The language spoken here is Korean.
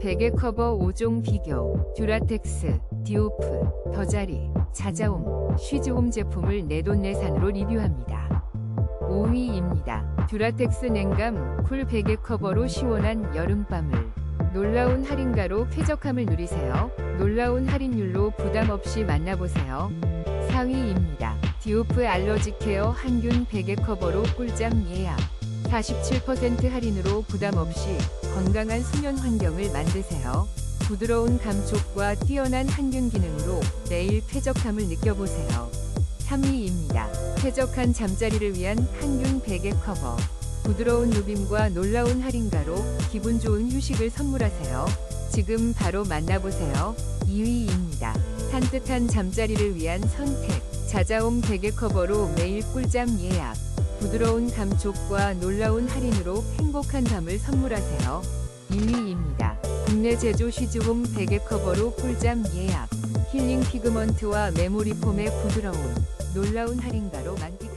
베개 커버 5종 비교, 듀라텍스, 디오프, 더자리, 자자옴, 쉬즈홈 제품을 내돈내산으로 리뷰합니다. 5위입니다. 듀라텍스 냉감 쿨 베개 커버로 시원한 여름밤을 놀라운 할인가로 쾌적함을 누리세요. 놀라운 할인율로 부담 없이 만나보세요. 4위입니다. 디오프 알러지 케어 항균 베개 커버로 꿀잠 예약. 47% 할인으로 부담 없이 건강한 수면 환경을 만드세요. 부드러운 감촉과 뛰어난 항균 기능으로 내일 쾌적함을 느껴보세요. 3위입니다. 쾌적한 잠자리를 위한 항균 베개 커버. 부드러운 누빔과 놀라운 할인가로 기분 좋은 휴식을 선물하세요. 지금 바로 만나보세요. 2위입니다. 산뜻한 잠자리를 위한 선택. 자자옴 베개 커버로 매일 꿀잠 예약. 부드러운 감촉과 놀라운 할인으로 행복한 밤을 선물하세요. 1위입니다. 국내 제조 쉬즈홈 베개 커버로 꿀잠 예약. 힐링 피그먼트와 메모리 폼의 부드러움. 놀라운 할인가로 만기